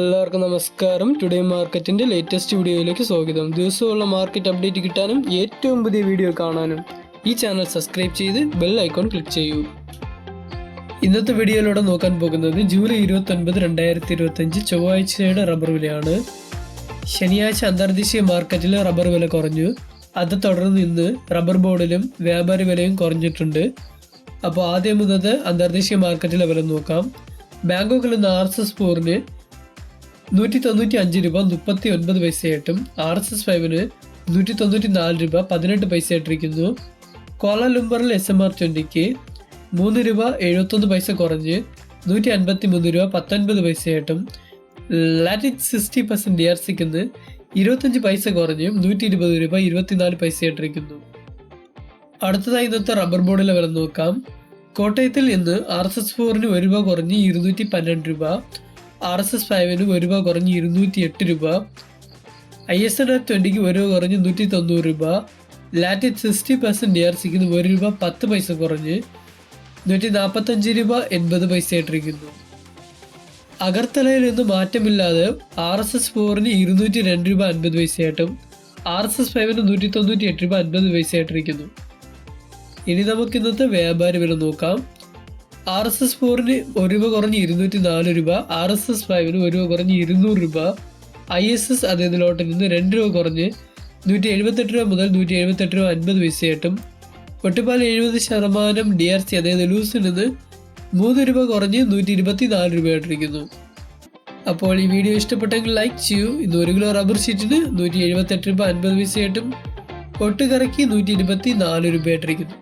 എല്ലാവർക്കും നമസ്കാരം. ടുഡേ മാർക്കറ്റിന്റെ ലേറ്റസ്റ്റ് വീഡിയോയിലേക്ക് സ്വാഗതം. ദിവസമുള്ള മാർക്കറ്റ് അപ്ഡേറ്റ് കിട്ടാനും ഏറ്റവും പുതിയ വീഡിയോ കാണാനും ഈ ചാനൽ സബ്സ്ക്രൈബ് ചെയ്ത് ബെൽ ഐക്കോൺ ക്ലിക്ക് ചെയ്യൂ. ഇന്നത്തെ വീഡിയോയിലൂടെ നോക്കാൻ പോകുന്നത് ജൂലൈ ഇരുപത്തി ഒൻപത് രണ്ടായിരത്തി ഇരുപത്തി അഞ്ച് ചൊവ്വാഴ്ചയുടെ റബ്ബർ വിലയാണ്. ശനിയാഴ്ച അന്തർദേശീയ മാർക്കറ്റിൽ റബ്ബർ വില കുറഞ്ഞു. അത് തുടർന്ന് ഇന്ന് റബ്ബർ ബോർഡിലും വ്യാപാരി വിലയും കുറഞ്ഞിട്ടുണ്ട്. അപ്പോൾ ആദ്യം മുതൽ അന്തർദേശീയ മാർക്കറ്റിലെ വില നോക്കാം. ബാങ്കോക്കിൽ നിന്ന് ആർ എസ് എസ് ഫോറിന് നൂറ്റി തൊണ്ണൂറ്റി അഞ്ച് രൂപ മുപ്പത്തി ഒൻപത് പൈസയായിട്ടും ആർ എസ് എസ് ഫൈവിന് നൂറ്റി തൊണ്ണൂറ്റി നാല് രൂപ പതിനെട്ട് പൈസയായിട്ടിരിക്കുന്നു. കോലാലുംബറിൽ എസ് എം ആർ ട്വന്റിക്ക് മൂന്ന് രൂപ എഴുപത്തൊന്ന് പൈസ കുറഞ്ഞ് നൂറ്റി അൻപത്തി മൂന്ന് രൂപ പത്തൊൻപത് പൈസയായിട്ടും latex sixty percent D R സിക്ക് ഇരുപത്തഞ്ച് പൈസ കുറഞ്ഞ് നൂറ്റി ഇരുപത് രൂപ ഇരുപത്തിനാല് പൈസയായിട്ടിരിക്കുന്നു. അടുത്തതായി ഇന്നത്തെ റബ്ബർ ബോർഡിലെ വില നോക്കാം. കോട്ടയത്തിൽ ഇന്ന് ആർ എസ് എസ് ഫോറിന് ഒരു രൂപ കുറഞ്ഞ് ഇരുന്നൂറ്റി പന്ത്രണ്ട് രൂപ ആർ എസ് എസ് ഫൈവിന് ഒരു രൂപ കുറഞ്ഞ് ഇരുന്നൂറ്റി എട്ട് രൂപ. ഐ എസ് എൻ ആർ ട്വന്റിക്ക് ഒരു രൂപ കുറഞ്ഞ് നൂറ്റി തൊണ്ണൂറ് രൂപ. Latex sixty percent D R സിക്ക് ഒരു രൂപ പത്ത് പൈസ കുറഞ്ഞ് നൂറ്റി നാൽപ്പത്തഞ്ച് രൂപ എൺപത് പൈസ ആയിട്ടിരിക്കുന്നു അഗർത്തലയിൽ നിന്ന് മാറ്റമില്ലാതെ ആർ എസ് എസ് ഫോറിന് ഇരുന്നൂറ്റി രണ്ട് രൂപ അൻപത് പൈസയായിട്ടും ആർ എസ് എസ് ഫൈവിന് നൂറ്റി തൊണ്ണൂറ്റി എട്ട് രൂപ അൻപത് പൈസയായിട്ടിരിക്കുന്നു. ഇനി നമുക്ക് ഇന്നത്തെ വ്യാപാരി വില നോക്കാം. ആർ എസ് എസ് ഫോറിന് ഒരു രൂപ കുറഞ്ഞ് ഇരുന്നൂറ്റി നാല് രൂപ ആർ എസ് എസ് ഫൈവിന് ഒരു രൂപ കുറഞ്ഞ് ഇരുന്നൂറ് രൂപ ഐ എസ് എസ് അതേതിലോട്ട് നിന്ന് രണ്ട് രൂപ കുറഞ്ഞ് നൂറ്റി എഴുപത്തെട്ട് രൂപ മുതൽ നൂറ്റി എഴുപത്തെട്ട് രൂപ അൻപത് പൈസയായിട്ടും ഒട്ടുപാൽ എഴുപത് ശതമാനം ഡി ആർ സി അതായത് ലൂസിൽ നിന്ന് മൂന്ന് രൂപ കുറഞ്ഞ് നൂറ്റി ഇരുപത്തി നാല് രൂപയായിട്ടിരിക്കുന്നു. അപ്പോൾ ഈ വീഡിയോ ഇഷ്ടപ്പെട്ടെങ്കിൽ ലൈക്ക് ചെയ്യൂ. ഇന്ന് ഒരു കിലോ റബ്ബർ ഷീറ്റിന് നൂറ്റി എഴുപത്തെട്ട് രൂപ അൻപത് പൈസയായിട്ടും ഒട്ടുകറക്കി നൂറ്റി ഇരുപത്തി നാല് രൂപയായിട്ടിരിക്കുന്നു.